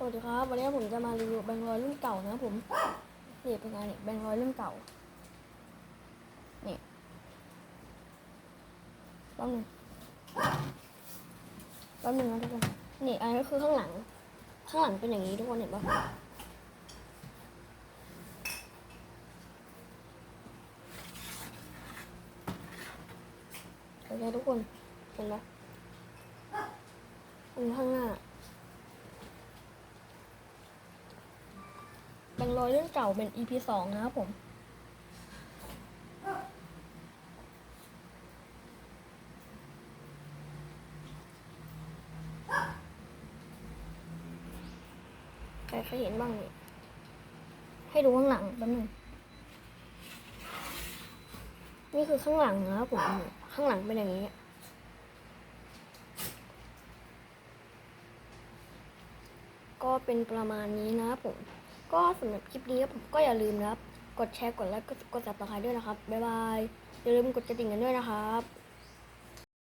สวัสดีครับ วันนี้ผมจะมารีวิวแบงค์ร้อยรุ่นเก่านะผมนี่เป็นไงเนี่ยแบงค์ร้อยรุ่นเก่านี่แป๊บนึงแป๊บนึงนะทุกคนนี่อันนี้คือข้างหลัง ข้างหลังเป็นอย่างนี้ทุกคนเห็นปะโอเคทุกคนเห็นปะอันนี้ข้างหน้า งรอยเรื่องเก่าเป็น EP สองนะครับผม ใครเคยเห็นบ้างเนี่ยให้ดูข้างหลังแป๊บนึงนี่คือข้างหลังนะครับผม ข้างหลังเป็นอย่างนี้ก็เป็นประมาณนี้นะครับผม ก็สำหรับคลิปนี้ผมก็อย่าลืมนะครับ กดแชร์ กดไลค์กดกดซับสไครต์ด้วยนะครับ บ๊ายบาย อย่าลืมกดกระดิ่งกันด้วยนะครับ